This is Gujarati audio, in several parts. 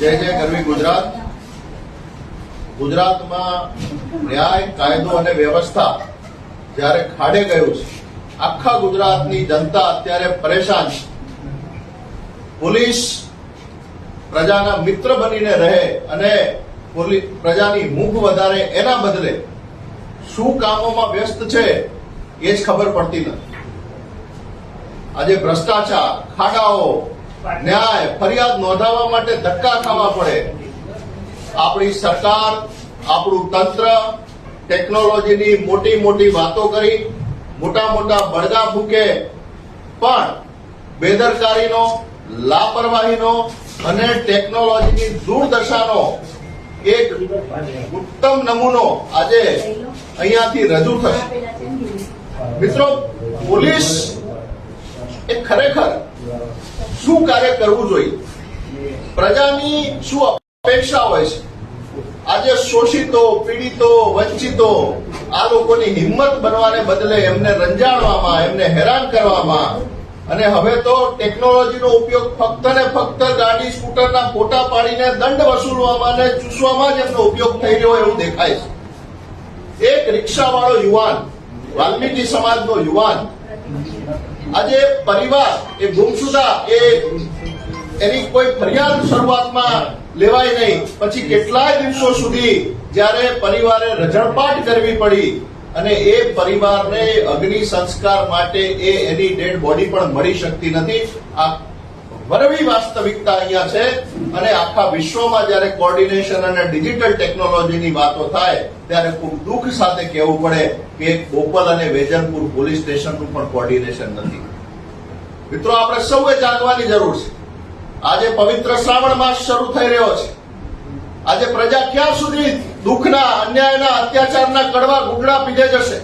જય જય ગરવી ગુજરાત. ગુજરાતમાં ન્યાય, કાયદો અને વ્યવસ્થા જ્યારે ખાડે ગયું છે, આખા ગુજરાતની જનતા અત્યારે પરેશાન છે. પોલીસ પ્રજાના મિત્ર બનીને રહે અને પ્રજાની મૂક વધારે એના બદલે શું કામોમાં વ્યસ્ત છે એ જ ખબર પડતી નથી. આજે ભ્રષ્ટાચાર, ખાડાઓ ન્યાય, ફરિયાદ નોંધાવવા માટે ધક્કા ખાવા પડે. આપણી સરકાર, આપણું તંત્ર ટેકનોલોજીની મોટી મોટી વાતો કરી, મોટા મોટા બળગા ફૂકે. પણ બેદરકારીનો, લાપરવાહીનો અને ટેકનોલોજીની દુર્દશાનો એક ઉત્તમ નમૂનો આજે અહીંયાથી રજૂ થશે. મિત્રો, પોલીસ એ ખરેખર શું કાર્ય કરવું જોઈએ? પ્રજાની શું અપેક્ષા હોય છે? આજે શોષિતો, પીડિતો, વંચિતો આ લોકોની હિંમત બનવાને બદલે એમને રંજાડવામાં, એમને હેરાન કરવામાં અને હવે તો ટેકનોલોજીનો ઉપયોગ ફક્ત ને ફક્ત ગાડી, સ્કૂટરના ફોટા પાડીને દંડ વસૂલવામાં અને ચૂસવામાં જ એમનો ઉપયોગ થઈ રહ્યો એવું દેખાય છે. એક રિક્ષાવાળો યુવાન, વાલ્મીકી સમાજનો યુવાન આજે પરિવાર એ ગુમસુદા એ એની કોઈ ફરિયાદ શરૂઆતમાં લેવાય નહીં. પછી કેટલાય દિવસો સુધી જ્યારે પરિવારે રજણપાટ કરવી પડી અને એ પરિવારને અગ્નિ સંસ્કાર માટે એ એની ડેડ બોડી પણ મળી શકતી નથી. આ વરવી વાસ્તવિકતા અહીંયા છે અને આખા વિશ્વમાં જ્યારે કોર્ડિનેશન અને ડિજિટલ ટેકનોલોજીની વાતો થાય, ત્યારે ખૂબ દુઃખ સાથે કહેવું પડે કે બોપલ અને વેજલપુર પોલીસ સ્ટેશનનું પણ કોર્ડિનેશન નથી. મિત્રો, આપણે સૌએ જાગવાની જરૂર છે. આજે પવિત્ર શ્રાવણ માસ શરૂ થઈ રહ્યો છે. આજે પ્રજા ક્યાં સુધી દુઃખના, અન્યાયના, અત્યાચારના કડવા ઘૂંટડા પીધે જશે?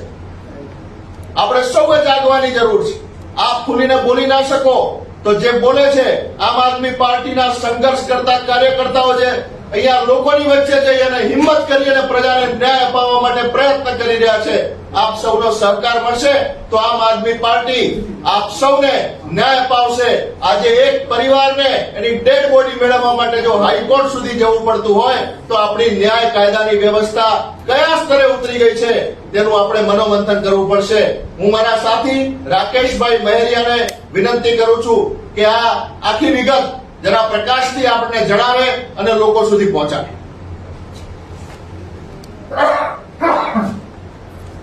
આપણે સૌએ જાગવાની જરૂર છે. આપ ખુલીને બોલી ના શકો. તો જે બોલે છે આમ આદમી પાર્ટીના સંઘર્ષ કરતા કાર્યકર્તાઓ છે અહીંયા લોકોની વચ્ચે જઈ અને હિંમત કરી અને પ્રજાને ન્યાય અપાવવા માટે પ્રયત્ન કરી રહ્યા છે. આપ સૌનો સહકાર મળશે તો આમ આદમી પાર્ટી આપ સૌને ન્યાય અપાવશે. આજે એક પરિવારને એની ડેડ બોડી મેળવવા માટે જો હાઈકોર્ટ સુધી જવું પડતું હોય તો આપણી ન્યાય કાયદાની વ્યવસ્થા કયા સ્તરે ઉતરી ગઈ છે તેનું આપણે મનોમંથન કરવું પડશે. હું મારા સાથી રાકેશભાઈ મહેરિયાને વિનંતી કરું છું કે આ આખી વિગત જરા પ્રકાશથી આપણને જણાવે અને લોકો સુધી પહોંચાડે.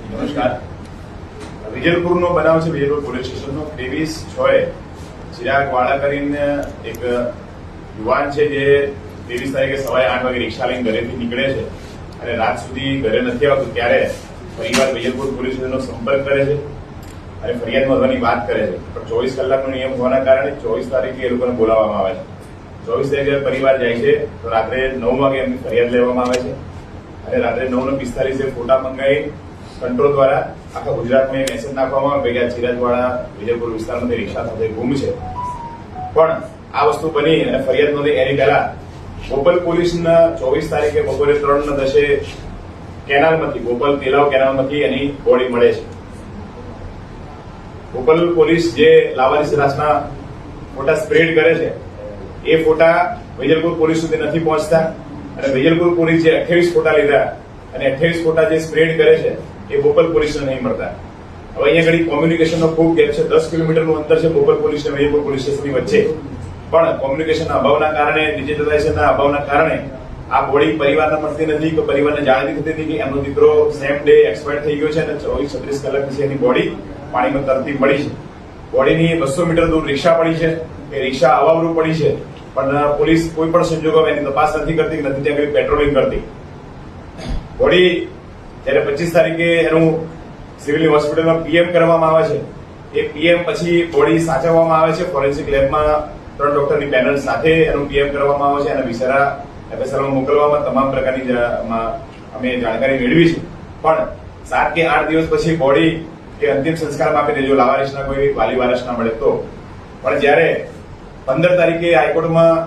નમસ્કાર. વિજયપુરનો બનાવ છે, વિજયપુર પોલીસ સ્ટેશનનો. ત્રેવીસ એ ચિરાગ વાળા કરીને એક યુવાન છે જે ત્રેવીસ તારીખે સવારે આઠ વાગે રિક્ષા લઈને ઘરેથી નીકળે છે અને રાત સુધી ઘરે નથી આવતું, ત્યારે ફરીવાર વિજયપુર પોલીસ સ્ટેશનનો સંપર્ક કરે છે અને ફરિયાદ નોંધવાની વાત કરે છે. પણ ચોવીસ કલાકનો નિયમ હોવાના કારણે ચોવીસ તારીખે એ લોકોને બોલાવવામાં આવે છે. ચોવીસ તારીખે પરિવાર જાય છે, તો રાત્રે નવ વાગે એમની ફરિયાદ લેવામાં આવે છે. અને રાત્રે નવ ને પિસ્તાલીસે ફોટા મંગાવી કંટ્રોલ દ્વારા આખા ગુજરાતમાં એ મેસેજ નાખવામાં આવે કે આ ચિરાજવાડા વિજયપુર વિસ્તારમાં રિક્ષા સાથે ગુમ છે. પણ આ વસ્તુ બની અને ફરિયાદ નોંધી એની પહેલા બોપલ પોલીસના ચોવીસ તારીખે બપોરે ત્રણ ને દસે કેનાલમાંથી બોપલ તેલાવ કેનાલમાંથી એની બોડી મળે છે. બોપલ પોલીસ જે લાવારીસ રાસના ફોટા સ્પ્રેડ કરે છે એ ફોટા વેજલપુર પોલીસ સુધી નથી પહોંચતા. અને વેજલપુર પોલીસ જે અઠ્યાવીસ ફોટા લીધા અને અઠ્યાવીસ ફોટા જે સ્પ્રેડ કરે છે, એ બોપલ પોલીસને નહીં મળતા. હવે અહીંયા ઘડી કોમ્યુનિકેશનનો ખૂબ ગેપ છે. દસ કિલોમીટરનું અંતર છે બોપલ પોલીસ અને વેજલપુર પોલીસ સ્ટેશનની વચ્ચે. પણ કોમ્યુનિકેશનના અભાવના કારણે, ડિજિટલાઇઝેશનના અભાવના કારણે આ બોડી પરિવારને મળતી નથી કે પરિવારને જાણતી થતી નથી કે એમનો દીકરો સેમ ડે એક્સપાયર થઈ ગયો છે અને ચોવીસ છત્રીસ કલાક પછી એની બોડી પાણીમાં તરતી મળી છે. બોડીની બસો મીટર દૂર રિક્ષા પડી છે. એ રિક્ષા અવાવરું પડી છે. પણ પોલીસ કોઈ પણ સંજોગોમાં એની તપાસ નથી કરતી નથી ત્યાં કોઈ પેટ્રોલિંગ કરતી. બોડી જ્યારે પચીસ તારીખે એનું સિવિલ હોસ્પિટલમાં પીએમ કરવામાં આવે છે, એ પીએમ પછી બોડી સાચવવામાં આવે છે, ફોરેન્સિક લેબમાં ત્રણ ડોક્ટરની પેનલ સાથે એનું પીએમ કરવામાં આવે છે અને વિસરા એફએસઆરમાં મોકલવામાં તમામ પ્રકારની અમે જાણકારી મેળવી છે. પણ, સાત કે આઠ દિવસ પછી બોડી કે અંતિમ સંસ્કારમાં આપી દેજો લાવારીસના કોઈ વાલી વારસ ના મળે તો, પણ જ્યારે પંદર તારીખે હાઈકોર્ટમાં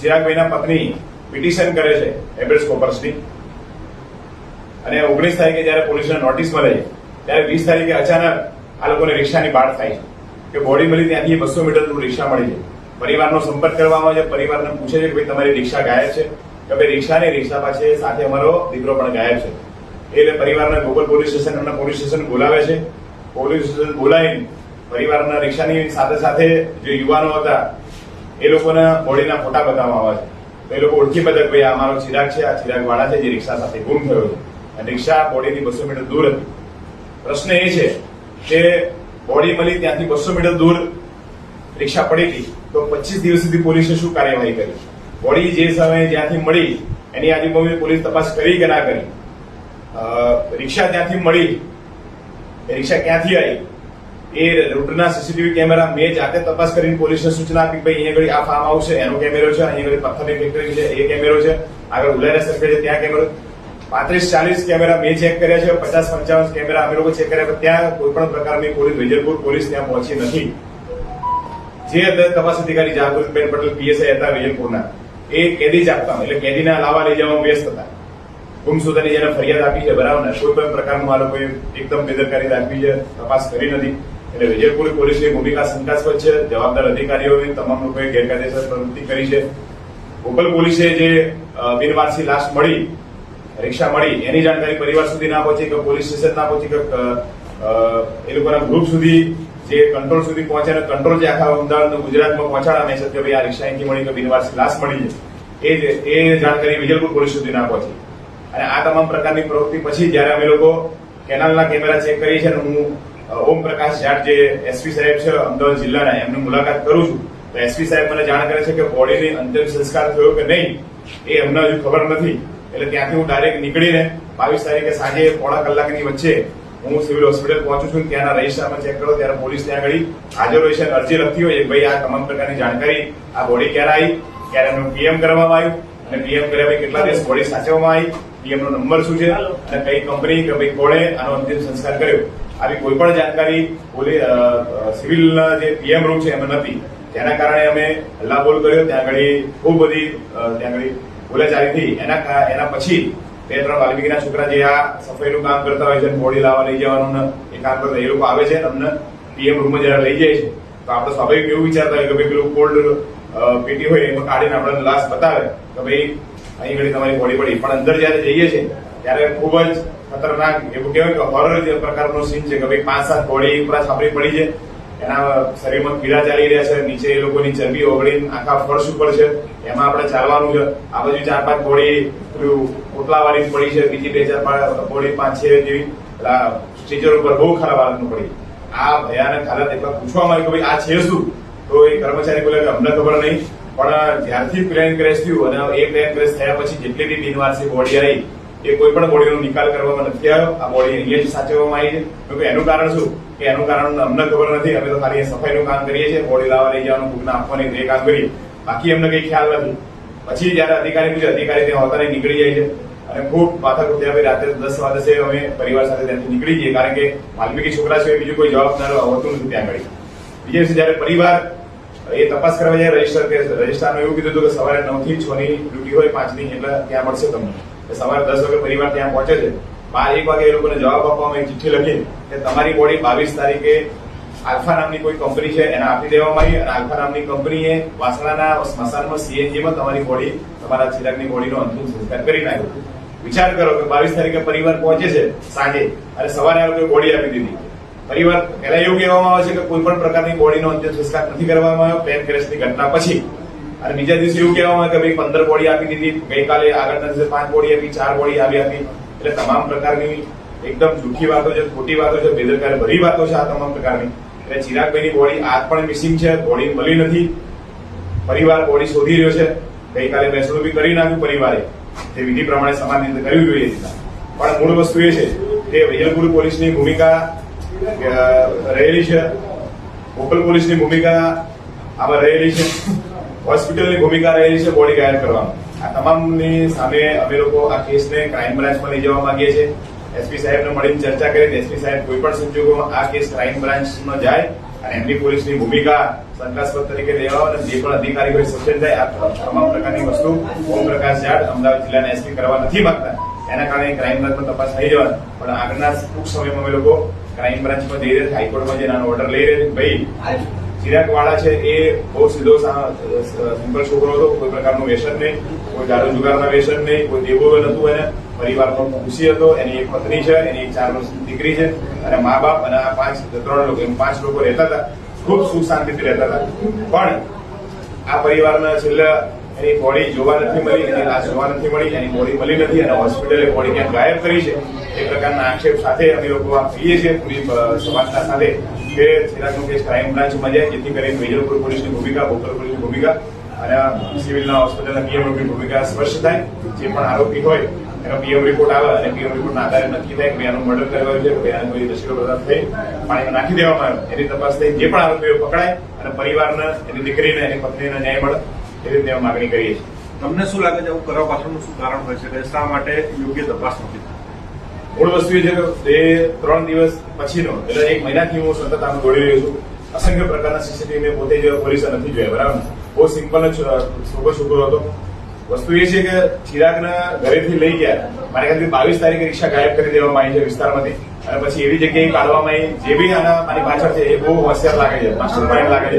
ચિરાગભાઈના પત્ની પિટિશન કરે છે હેબેસ કોપર્સની. અને ઓગણીસ તારીખે જ્યારે પોલીસને નોટિસ મળે છે ત્યારે વીસ તારીખે અચાનક આ લોકોને રિક્ષાની બાળ થાય છે. કે બોડી મળી ત્યાંથી બસો મીટર દૂર રિક્ષા મળી છે પરિવારનો સંપર્ક કરવામાં આવે છે, પરિવારને પૂછે છે કે ભાઈ તમારી રિક્ષા ગાયબ છે? કે ભાઈ રિક્ષા નહીં, રિક્ષા પાસે સાથે અમારો દીકરો પણ ગાયબ છે. એટલે પરિવારને ગોકુલ પોલીસ સ્ટેશન એમના પોલીસ સ્ટેશન બોલાવે છે. પોલીસ સ્ટેશન બોલાવીને પરિવારના રિક્ષાની સાથે સાથે જે યુવાનો હતા, એ લોકોના બોડીના ફોટા બતાવવામાં આવે છે. તો એ લોકો ઓળખી બધા ભાઈ આ અમારો ચિરાગ છે, આ ચિરાગ વાળા છે, જે રિક્ષા સાથે ગુમ થયો છે. અને રિક્ષા બોડીથી બસો મીટર દૂર હતી. પ્રશ્ન એ છે કે બોડી મળી ત્યાંથી બસો મીટર દૂર રિક્ષા પડી હતી તો પચીસ દિવસ સુધી પોલીસે શું કાર્યવાહી કરી? બોડી જે સમયે જ્યાંથી મળી, એની આજુબાજુ પોલીસ તપાસ કરી કે ના કરી? રિક્ષા ત્યાંથી મળી રિક્ષા ક્યાંથી આવી? એ રૂટના સીસીટીવી કેમેરા મેં જાતે તપાસ કરીને પોલીસને સૂચના આપી ભાઈ, અહીંયા આગળ આ ફાર્મ હાઉસ છે, એનો કેમેરો છે, અહીંયા પથ્થરની ફેક્ટરી છે, એ કેમેરો છે. આગળ ઉલારા સર્કલ છે, ત્યાં કેમેરો પાંત્રીસ ચાલીસ કેમેરા મેં ચેક કર્યા છે, પચાસ પંચાવન કેમેરા અમે લોકો ચેક કર્યા પણ ત્યાં કોઈ પણ પ્રકારની પોલીસ, વિજયપુર પોલીસ ત્યાં પહોંચી નથી. જે તપાસ અધિકારી જાગૃતબેન પટેલ પીએસઆઈ હતા વિજયપુરના, એ કેદી જ આપતા એટલે કેદીના લાવા લઈ જવામાં વ્યસ્ત હતા. ગુમસુદાની જેને ફરિયાદ આપી છે, બરાબર ને, કોઈ પણ પ્રકારનું આ લોકોએ એકદમ બેદરકારી રાખવી છે, તપાસ કરી નથી. એટલે વિજયપુર પોલીસની ભૂમિકા શંકાસ્પદ છે. જવાબદાર અધિકારીઓએ તમામ લોકોએ ગેરકાયદેસર પ્રવૃત્તિ કરી છે. ગોકલ પોલીસે જે બિનવારસી લાશ મળી, રિક્ષા મળી, એની જાણકારી પરિવાર સુધી ના પહોંચી કે પોલીસ સ્ટેશન ના પહોંચી કે એ લોકોના ગ્રુપ સુધી જે કંટ્રોલ સુધી પહોંચે અને કંટ્રોલ જે આખા અમદાવાદ ગુજરાતમાં પહોંચાડા મેસેજ કે ભાઈ આ રિક્ષા અહીંથી મળી કે બિનવારસી લાશ મળી છે. એ એ જાણકારી વિજયપુર પોલીસ સુધી ના પહોંચી. અને આ તમામ પ્રકારની પ્રવૃત્તિ પછી જ્યારે અમે લોકો કેનાલના કેમેરા ચેક કરી છે અને હું ઓમ પ્રકાશ જાટ જે એસપી સાહેબ છે, અમદાવાદ જિલ્લાના, એમની મુલાકાત કરું છું. તો એસપી સાહેબ મને જાણ કરે છે કે બોડીની અંતિમ સંસ્કાર થયો કે નહીં, એ અમને હજુ ખબર નથી. એટલે ત્યાંથી હું ડાયરેક્ટ નીકળીને બાવીસ તારીખે સાંજે પોણા કલાકની વચ્ચે હું સિવિલ હોસ્પિટલ પહોંચું છું. ત્યાંના રજિસ્ટરમાં ચેક કરો, ત્યારે પોલીસ ત્યાં આગળ હાજર હોય છે અને અરજી લખતી હોય. ભાઈ આ તમામ પ્રકારની જાણકારી આ બોડી ક્યારે આવી? ક્યારે એમનું પીએમ કરવામાં આવ્યું? અને પીએમ કર્યા પછી કેટલા દિવસ બોડી સાચવવામાં આવી? પીએમ નો નંબર શું છે? અને કઈ કંપની કે ભાઈ કોણે આનો અંતિમ સંસ્કાર કર્યો? આવી કોઈ પણ જાણકારી પોલીસ સિવિલના જે પીએમ રૂમ છે એમાં નથી. જેના કારણે અમે હલ્લાબોલ કર્યો, ત્યાં આગળ ખૂબ બધી ત્યાં આગળ બોલાચાલી થઈ. એના એના પછી બે, ત્રણ વાલ્મીકીના છોકરા જે આ સફાઈનું કામ કરતા હોય છે બોડી લાવવા લઈ જવાનું એ કામ કરતા એ લોકો આવે છે અમને પીએમ રૂમમાં જયારે લઈ જાય છે, તો આપણે સ્વાભાવિક એવું વિચારતા હોય કે ભાઈ પેલું કોલ્ડ પેટી હોય એમાં કાઢીને આપણે લાશ બતાવે, કે ભાઈ અહીં ઘડી તમારી બોડી પડી. પણ અંદર જયારે જઈએ છીએ, ત્યારે ખૂબ જ ખતરનાક એવું કહેવાય કે હોરર પ્રકારનો સીન છે કે ભાઈ પાંચ સાત ઘોડી ઉપર છાપરી પડી છે, એના શરીરમાં પીડા ચાલી રહ્યા છે, નીચે એ લોકોની ચરબી ઓગળી આખા ફર્શ ઉપર છે, એમાં આપણે ચાલવાનું છે, આ બાજુ ચાર પાંચ ઘોડી ઓટલા વાળી પડી છે, બીજી બે ચાર ઘોડી પાંચ છે જેવી સ્ટીચર ઉપર બહુ ખરાબ હાલતનું પડી. આ ભયાનક હાલત એકવાર પૂછવામાં આવ્યું કે ભાઈ આ છે શું? તો એ કર્મચારી બોલે કે અમને ખબર નહીં, પણ જ્યારથી પ્લેન ક્રેશ થયું અને એ પ્લેન ક્રેશ થયા પછી જેટલી બી બિનવારસી બોડી આવી એ કોઈ પણ બોડીનો નિકાલ કરવામાં નથી આવ્યો. આ બોડી અહીંયા જ સાચવવામાં આવી છે. કે એનું કારણ શું? કે એનું કારણ અમને ખબર નથી. અમે તો ખાલી સફાઈનું કામ કરીએ છીએ. બોડી લાવવા લઈ જવાનું, ભૂખના આપવાની એ કામ કરીએ બાકી અમને કઈ ખ્યાલ નથી. પછી જયારે અધિકારી પૂછે, અધિકારી ત્યાં હોતા નીકળી જાય છે. અને ખૂબ માથાકૂટ ત્યાં ભાઈ રાત્રે દસ વાગે અમે પરિવાર સાથે ત્યાંથી નીકળી જઈએ. કારણ કે વાલ્મીકી છોકરા છે, બીજું કોઈ જવાબદાર હોતું નથી ત્યાં આગળ. બીજા દિવસે જયારે પરિવાર, એ તપાસ કરવા જાય, રજિસ્ટર કે રજિસ્ટ્રારનું એવું કીધું હતું કે સવારે નવથી છ ની ડ્યુટી હોય, પાંચની, એટલે ત્યાં મળશે તમને. સવારે દસ વાગે પરિવાર ત્યાં પહોંચે છે. બાર, એક વાગે એ લોકોને જવાબ આપવામાં એક ચિઠ્ઠી લખી કે તમારી બોડી બાવીસ તારીખે આલ્ફા નામની કોઈ કંપની છે, એને આપી દેવામાં આવી અને આલ્ફા નામની કંપનીએ વાસણાના સ્મશાનમાં સીએનજીમાં તમારી બોડી તમારા ચિરાગની બોડીનો અંતિમ સંસ્કાર કરી નાખ્યો. વિચાર કરો કે બાવીસ તારીખે પરિવાર પહોંચે છે સાંજે, અને સવારે આ લોકોએ બોડી આપી દીધી. પરિવાર પહેલા એવું કહેવામાં આવે છે કે કોઈ પણ પ્રકારની બોડીનો અંતિમ સંસ્કાર નથી કરવામાં આવ્યો પ્લેન ક્રેશની ઘટના પછી. અને બીજા દિવસે એવું કહેવામાં કે ભાઈ પંદર બોડી આપી દીધી, ગઈકાલે આગળના દિવસે પાંચ બોડી આપી, ચાર બોડી આવી આપી. એટલે તમામ પ્રકારની એકદમ જૂઠી વાતો છે, ખોટી વાતો છે બેદરકાર ભરી વાતો છે આ તમામ પ્રકારની. એટલે ચિરાગભાઈની બોડી આજ પણ મિસિંગ છે, બોડી મળી નથી. પરિવાર બોડી શોધી રહ્યો છે. ગઈકાલે બેસણું બી કરી નાખ્યું પરિવારે. તે વિધિ પ્રમાણે સમાન રીતે કરવી જોઈએ. હતી. પણ મૂળ વસ્તુ એ છે કે વિજયપુર પોલીસની ભૂમિકા રહેલી છે. ગોકુલ પોલીસની ભૂમિકા આમાં રહેલી છે. હોસ્પિટલની ભૂમિકા રહેલી છે બોડી ગાયબ કરવામાં આ તમામની સામે અમે લોકો આ કેસને ક્રાઇમ બ્રાન્ચમાં લઈ જવા માંગીએ છીએ. એસપી સાહેબને મળીને ચર્ચા કરીને એસપી સાહેબ કોઈ પણ સંજોગોમાં આ કેસ ક્રાઇમ બ્રાન્ચમાં જાય અને એમની પોલીસની ભૂમિકા શંકાસ્પદ તરીકે લેવા અને જે પણ અધિકારી હોય સસ્પેન્ડ થાય, આ તમામ પ્રકારની વસ્તુ ઓમ પ્રકાશ જાટ અમદાવાદ જિલ્લાના એસપી કરવા નથી માંગતા. એના કારણે ક્રાઇમ બ્રાન્ચમાં તપાસ થઈ જવાની. પણ આગળના ટૂંક સમયમાં અમે લોકો ક્રાઇમ બ્રાન્ચમાં જઈ રહ્યા હાઈકોર્ટમાં જઈને આનો ઓર્ડર લઈ રહ્યા ભાઈ ચિરાગ વાળા છે, એ બહુ સીધો સિમ્પલ છોકરો હતો, કોઈ પ્રકારનું વ્યસન નહીં, કોઈ દારૂ જુગારના વ્યસન નહીં, કોઈ દેવો નતું એને. પરિવારનો ખુશી હતો, એની એક પત્ની છે, એની એક ચાર વર્ષની દીકરી છે, અને મા બાપ અને આ પાંચ, ત્રણ લોકો, એમ પાંચ લોકો રહેતા હતા, ખૂબ સુખ શાંતિથી રહેતા હતા. પણ આ પરિવારના છેલ્લા એની બોડી જોવા નથી મળી, એની લાશ જોવા નથી મળી, એની બોડી મળી નથી, અને હોસ્પિટલે બોડી ક્યાંક ગાયબ કરી છે. એ પ્રકારના આક્ષેપ સાથે અમે લોકો આ છીએ, પૂરી સમાજના સાથે કે ચિરાગનો કેસ ક્રાઇમ બ્રાન્ચમાં જાય, જેથી કરીને વેજલપુર પોલીસની ભૂમિકા, ભોકર પોલીસની ભૂમિકા અને સિવિલના હોસ્પિટલના પીએમની ભૂમિકા સ્પષ્ટ થાય. જે પણ આરોપી હોય, એનો પીએમ રિપોર્ટ આવે અને પીએમ રિપોર્ટના આધારે નક્કી થાય કે આનું મર્ડર કરેલો છે કે આનો કોઈ નશીલો પદાર્થ થઈ પાણીમાં નાખી દેવામાં આવે. એની તપાસ થઈ, જે પણ આરોપીઓ પકડાય અને પરિવારને, એની દીકરીને, એની પત્નીને ન્યાય મળે, એ રીતે માગણી કરીએ છીએ. તમને શું લાગે છે, આવું કરવા પાછળનું શું કારણ હોય શકે શા માટે યોગ્ય તપાસ નથી? મૂળ વસ્તુ એ છે કે એ ત્રણ દિવસ પછીનો, એટલે એક મહિનાથી હું સતત આમ દોડી રહ્યો છું. અસંખ્ય પ્રકારના સીસીટીવી મેં પોતે જ પોલીસે નથી જોયા, બરાબર? બહુ સિમ્પલ જ છોકરો છોકરો હતો. વસ્તુ એ છે કે ચિરાગના ઘરેથી લઈ ગયા. મારે ખ્યાલથી બાવીસ તારીખે રિક્ષા ગાયબ કરી દેવામાં આવી છે વિસ્તારમાંથી. અને પછી એવી જગ્યાએ કાઢવામાં આવી, જે બી આના મારી પાછળ છે, એ બહુ હોશિયાર લાગે છે, માસ્ટર માઇન્ડ લાગે છે.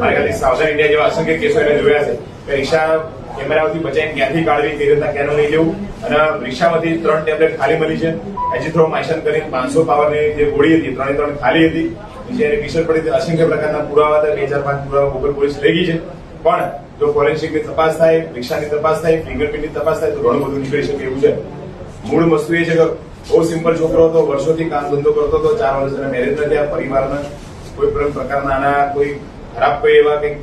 મારે ખ્યાલથી સાવધાન ઇન્ડિયા જેવા અસંખ્ય કેસો એને જોયા છે કે રિક્ષા કેમેરાથી બચાવીને ક્યાંથી કાઢવી કઈ રીતના ક્યાંનું લઈ જવું અને રિક્ષામાંથી ત્રણ ટેબ્લેટ ખાલી મળી છે. એજીથ્રોમાઇસન કરીને પાંચસો પાવરની જે ગોળી હતી, ત્રણે ત્રણ ખાલી હતી. નીચે એની પડી અસંખ્ય પ્રકારના પુરાવા હતા. બે ચાર પાંચ પુરાવા ગોગલ પોલીસ લઈ ગઈ છે. પણ જો ફોરેન્સિકની તપાસ થાય, રિક્ષાની તપાસ થાય, ફિંગરપ્રિન્ટની તપાસ થાય, તો ઘણું બધું નીકળી શકે એવું છે. મૂળ વસ્તુ એ છે કે બહુ સિમ્પલ છોકરો હતો, વર્ષોથી કામ ધંધો કરતો હતો, ચાર વર્ષ એના મેરેજ નથી આ પરિવારના કોઈ પણ પ્રકારના આના કોઈ ખરાબ કોઈ એવા કંઈક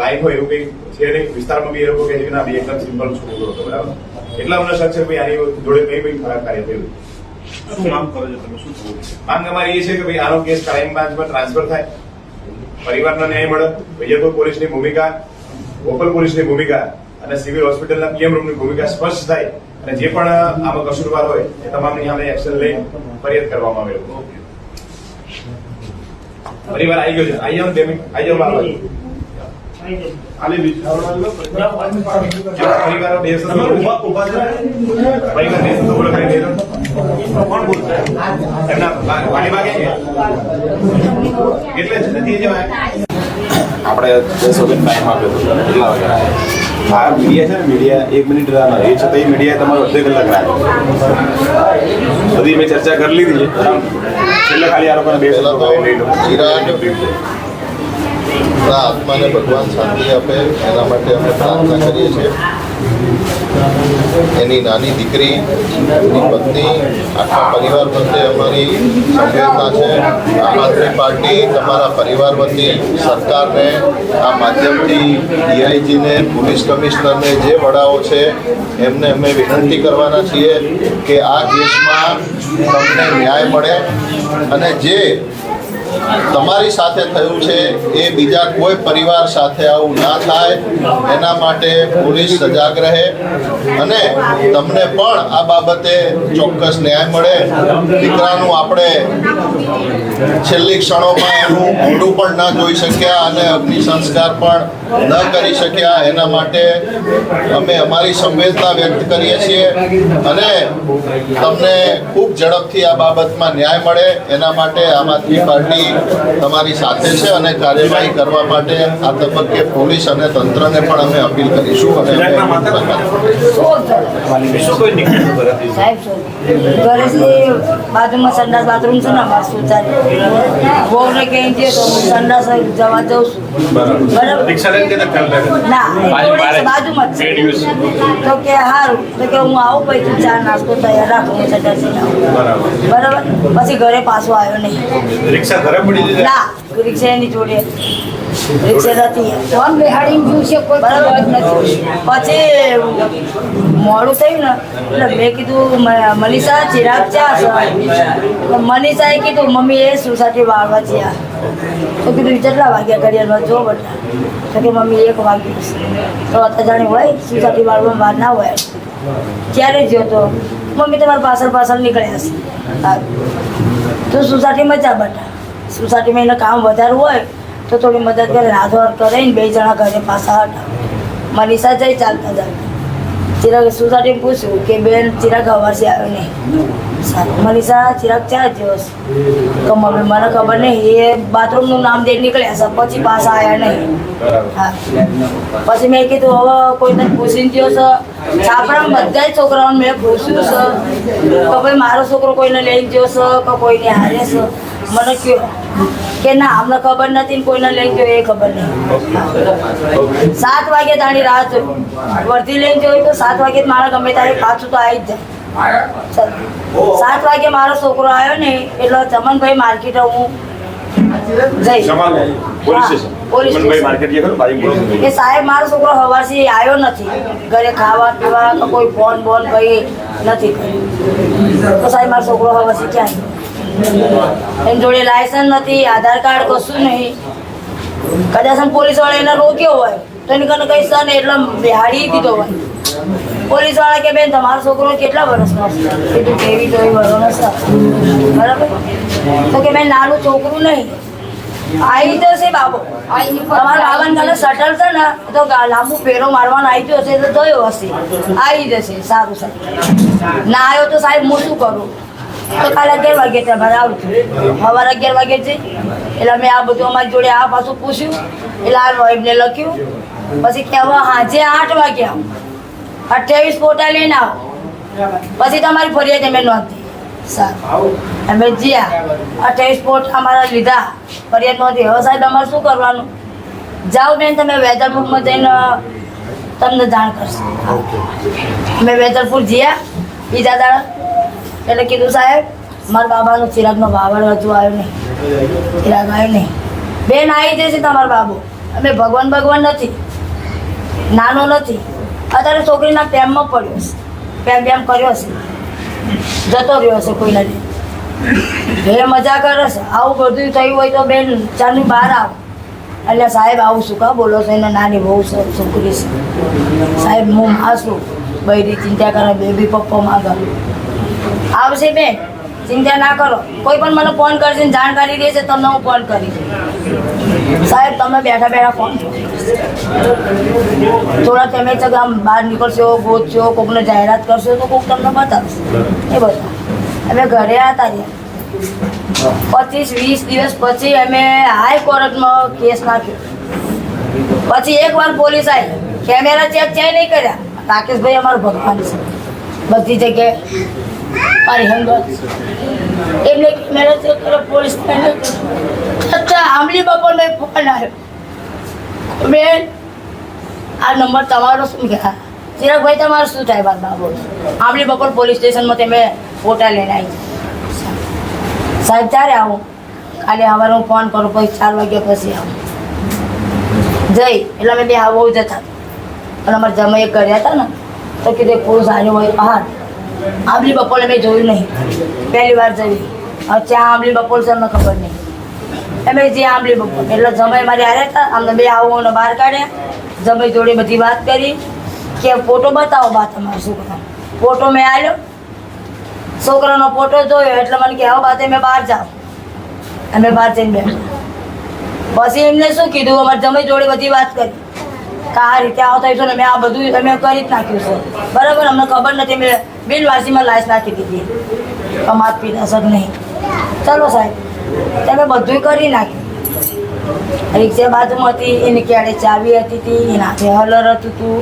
લાઈન હોય એવું કંઈક છે નહીં? વિસ્તારમાં બી એ લોકો કહે છે કે ના એકદમ સિમ્પલ છોકરો હતો બરાબર? એટલા અમને શક છે ભાઈ આની જોડે કઈ બી ખરાબ કાર્ય થયું. શું માંગ કરો છો તમે? શું માંગ અમારી એ છે કે ભાઈ આનો કેસ ક્રાઇમ બ્રાન્ચમાં ટ્રાન્સફર થાય. પરિવારનો ન્યાય મળે. વિજયપુર પોલીસની ભૂમિકા ગોપલ પોલીસની ભૂમિકા અને સિવિલ હોસ્પિટલના પીએમ રૂમની ભૂમિકા સ્પષ્ટ થાય અને જે પણ આમાં કસૂરવાર હોય એ તમામની સામે એક્શન લઈ ફરિયાદ કરવામાં આવે પરિવાર આવી ગયો છે. આવી ને બે મિનિટ. આવી આવો. એટલે જ નથી જવાય. આપણે દસ વાગે ટાઈમ આપ્યો હતો કેટલા વાગે હા મીડિયા છે ને મીડિયા એક મિનિટ રાહ એ છતાં એ મીડિયા તમારો અડધો કલાક રાહ બધી મેં ચર્ચા કરી લીધી છે. આત્માને ભગવાન શાંતિ આપે એના માટે અમે પ્રાર્થના કરીએ છીએ. એની નાની દીકરી પત્ની આખા પરિવાર પ્રત્યે અમારી સંવેદના છે. આમ આદમી પાર્ટી તમારા પરિવાર વતી સરકારને આ માધ્યમથી ડીઆઈજીને પોલીસ કમિશનરને જે વડાઓ છે એમને અમે વિનંતી કરવાના છીએ કે આ કેસમાં તમને ન્યાય મળે અને જે તમારી સાથે થયું છે, એ બીજા કોઈ પરિવાર સાથે આવું ના થાય. એના માટે પોલીસ સજાગ રહે. અને તમને પણ આ બાબતે ચોક્કસ ન્યાય મળે. દીકરાનું આપણે છેલ્લી ક્ષણોમાં એનું મોઢું પણ ન જોઈ શક્યા અને અગ્નિ સંસ્કાર પણ ન કરી શક્યા. એના માટે અમે અમારી સંવેદના વ્યક્ત કરીએ છીએ અને તમને ખૂબ ઝડપથી આ બાબતમાં ન્યાય મળે. એના માટે આમ આદમી પાર્ટી તમારી સાથે છે અને કાર્યવાહી કરવા માટે આ તબક્કે પોલીસ અને તંત્રને પણ અમે અપીલ કરીશું અને બાજુમાં સંડાસ બાથરૂમ છે ને કહી દે તો હું સંડાસ જવા જઉં છું બરાબર ના બાજુમાં જ તો કે સારું તો કે હું આવું પછી તું ચા નાસ્તો તૈયાર રાખું હું સંડાસ આવું. બરાબર. બરાબર? પછી ઘરે પાછો આવ્યો નહીં. રિક્ષા ઘરે પડી ના. રિક્ષા એની જોડે? રિક્ષા નથી ફોન બેહાડીને જોયું છે કોઈ બરાબર. જ નથી. પછી મોડું થયું ને એટલે મેં કીધું મનીષા ચિરાગ ચા છે મનીષાએ કીધું મમ્મી એ સોસાયટી વાળવા જ્યાં તો કીધું કેટલા વાગ્યા ઘડિયાળમાં જો બધા તો કે મમ્મી એક વાગ્યું તો તો જાણે હોય સોસાયટી વાળવા વાર ના હોય. ક્યારે જ્યો તો મમ્મી તમારા પાછળ પાછળ નીકળ્યા હશે હા. તો સોસાયટીમાં ચા બેઠા સોસાયટીમાં એને કામ વધારે હોય તો થોડી મદદ કરે હાથ વાર કરે ને બે જણા ઘરે પાછા હતા મનીષા જઈ ચાલતા ચાલતા ચિરાગ સોસાયટી પૂછ્યું કે, બેન, ચિરાગ હવારથી આવ્યો નહીં. સારું. મનીષા ચિરાગ ચાર દિવસ મમ્મી, મને ખબર નહીં. એ બાથરૂમનું નામ દે નીકળ્યા છે. પછી પાછા આવ્યા નહીં. હા. પછી મેં કીધું, હવે કોઈને પૂછીને ગયો છે. આપણા બધા છોકરાઓને મેં પૂછ્યું છે કે, ભાઈ, મારો છોકરો કોઈને લઈને ગયો છે કે કોઈને હારે છે? મને કયો કે ના અમને ખબર નથી કોઈને લઈને ગયો એ ખબર નહીં સાત વાગે તાણી રાહ જોઈ વર્ધી લઈને જોઈ તો સાત વાગે મારા ગમે ત્યારે પાછું તો આવી જ જાય. સાત વાગે મારો છોકરો આવ્યો ને એટલે ચમનભાઈ માર્કેટ હું સાહેબ મારો છોકરો હવારથી આવ્યો નથી. ઘરે ખાવા પીવા કોઈ ફોન બોન કઈ નથી કર્યું. તો સાહેબ મારો છોકરો હવારથી ક્યાં ગયો? એની જોડે લાયસન્સ નથી આધાર કાર્ડ કશું નહીં. કદાચ પોલીસવાળા એને રોક્યો હોય તો એની કને કઈ સન એટલે બિહાડી દીધો હોય. પોલીસવાળા કે બેન તમારો છોકરો કેટલા વર્ષનો છે? કીધું કેવી તો વર્ષનો છે બરાબર? તો કે બેન નાનું છોકરું નહીં. આવી જશે બાબો. તમારા બાબાને કાલે શટલ છે ને તો લાંબુ ફેરો મારવાનો આવી ગયો હશે તો થયો હશે. આવી જશે સારું સાહેબ. ના આવ્યો તો સાહેબ હું શું કરું? તો કાલે અગિયાર વાગે તમારે આવજો સવારે અગિયાર વાગે છે. એટલે મેં આ બધું અમારી જોડે આ પાછું પૂછ્યું. એટલે આ વાઈફને લખ્યું. પછી કહેવા સાંજે આઠ વાગે આવો. અઠ્યાવીસ ફોટા લઈને આવો. પછી તમારી ફરિયાદ અમે નોંધી. સારું. અમે જ્યાં અઠ્યાવીસ ફોટા અમારા લીધા. ફરિયાદ નોંધી. હવે સાહેબ અમારે શું કરવાનું? જાઓ બેન તમે વેધરપુરમાં જઈને તમને જાણ કરશે. અમે વેધરપુર જ્યાં. બીજા દાડા એટલે કીધું, સાહેબ, મારા બાબાનું ચિરાગનો વાવડ હજુ આવ્યો નહીં. ચિરાગ આવ્યો નહીં. બેન, આવી જશે તમારો બાબુ. અમે ભગવાન ભગવાન નથી. નાનો નથી. અત્યારે છોકરીના પ્રેમમાં પડ્યો છે પ્રેમ પ્રેમ કર્યો છે જતો રહ્યો છે કોઈ નથી એ મજા કરે છે. આવું બધું થયું હોય તો બેન ચાલની બહાર આવ. એટલે સાહેબ, આવું શું કા બોલો છો? એને નાની બહુ છોકરી છે. સાહેબ, હું માસું બૈરી ચિંતા કરે, બેબી પપ્પા માગા. આવશે બેન ચિંતા ના કરો. કોઈ પણ મને ફોન કરશે જાણકારી દેશે તમને હું ફોન કરીશ. સાહેબ, તમે બેઠા બેઠા ફોન થોડા તમે છે આમ બહાર નીકળશો, ગોતશો, કોકને જાહેરાત કરશો તો કોક તમને બતાવશે. એ બધા. અમે ઘરે હતા પચીસ, વીસ દિવસ પછી અમે હાઈકોર્ટમાં કેસ નાખ્યો. પછી એકવાર પોલીસ આવી કેમેરા ચેક ચેક નહીં કર્યા. રાકેશભાઈ અમારો ભગવાન છે. બધી જગ્યાએ મારી હંગત એમને ચેક કર્યો પોલીસ છતાં આમલી બપોરનો મેં ફોન આવ્યો. બેન, આ નંબર તમારો શું કહેવાય ચિરાગભાઈ, તમારું શું થાય બાદ બાબો આમલી બપોર પોલીસ સ્ટેશનમાં તમે ફોટા લઈને આવી. સાહેબ, ક્યારે આવું? કાલે સવારે હું ફોન કરું, પછી ચાર વાગ્યા પછી આવું. જઈ એટલે અમે બે આવો જતા. અને અમારે જમાઈ કર્યા હતા ને, તો કીધું પુરુષ આવ્યો હોય બહાર આંબલી બપોરે મેં જોયું નહીં. પહેલી વાર જઈ હવે ત્યાં આંબલી બપોર છે, અમને ખબર નહીં. અમે જે આંબલી બપોર એટલે જમાઈ મારે આવ્યા હતા, અમને બે આવો બહાર કાઢ્યા. જમાઈ જોડે બધી વાત કરી કે, ફોટો બતાવો બા તમારો છોકરો ફોટો મેં આવ્યો છોકરાનો ફોટો જોયો, એટલે મને કે, આવો બાતે મેં બહાર જાઓ અમે બહાર જઈને બેઠા. પછી એમને શું કીધું? અમારે જમાઈ જોડે બધી વાત કરી. કે આ રીતે આવતા હશો ને મેં આ બધું અમે કરી જ નાખ્યું છે. બરાબર, અમને ખબર નથી મેં બિનવાસીમાં લાશ નાખી દીધી. કમાત પીતા સર નહીં? ચલો સાહેબ, તમે બધું કરી નાખ્યું. રિક્ષા બાજુમાં હતી, એની ક્યારે ચાવી હતી તી, એના હલર હતું તું.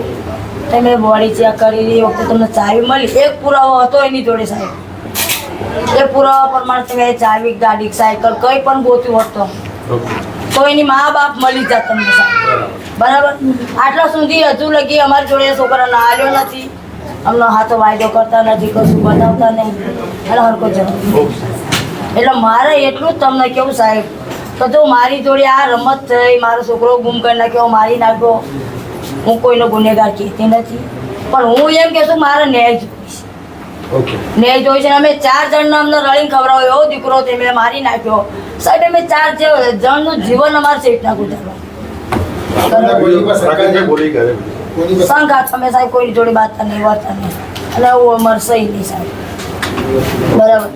તમે બોડી ચેક કરી એ વખતે તમને ચાવી મળી. એક પુરાવો હતો એની જોડે સાહેબ. એ પુરાવા પ્રમાણે તમે ચાવી, ગાડી, સાયકલ, કંઈ પણ ગોત્યું હતો તો એની મા બાપ મળી જાત તમને બરાબર? આટલા સુધી હજુ લગી અમારી જોડે છોકરાને આવ્યો નથી. અમને હાથો વાયદો કરતા નથી, કશું બતાવતા નહીં. અને હરકો જવાબ એટલે મારે એટલું જ તમને કેવું સાહેબ, કે જો મારી જોડે આ રમત થઈ, મારો છોકરો ગુમ કરી નાખ્યો, મારી નાખ્યો, હું કોઈનો ગુનેગાર કહેતી નથી. પણ હું એમ કહેશું, મારે ન્યાય જોઈશ જોઈ છે અમે ચાર જણને અમને રળીને ખવડાવ્યો. એવો દીકરો તે મેં મારી નાખ્યો. સાહેબ અમે ચાર જણનું જીવન અમારે સેટ રાકેશભાઈ બોલી સંઘાત અમે સાહેબ કોઈની જોડે વાત નહીં વાર્તા નહીં. અને એવું સહી નહીં સાહેબ. બરાબર.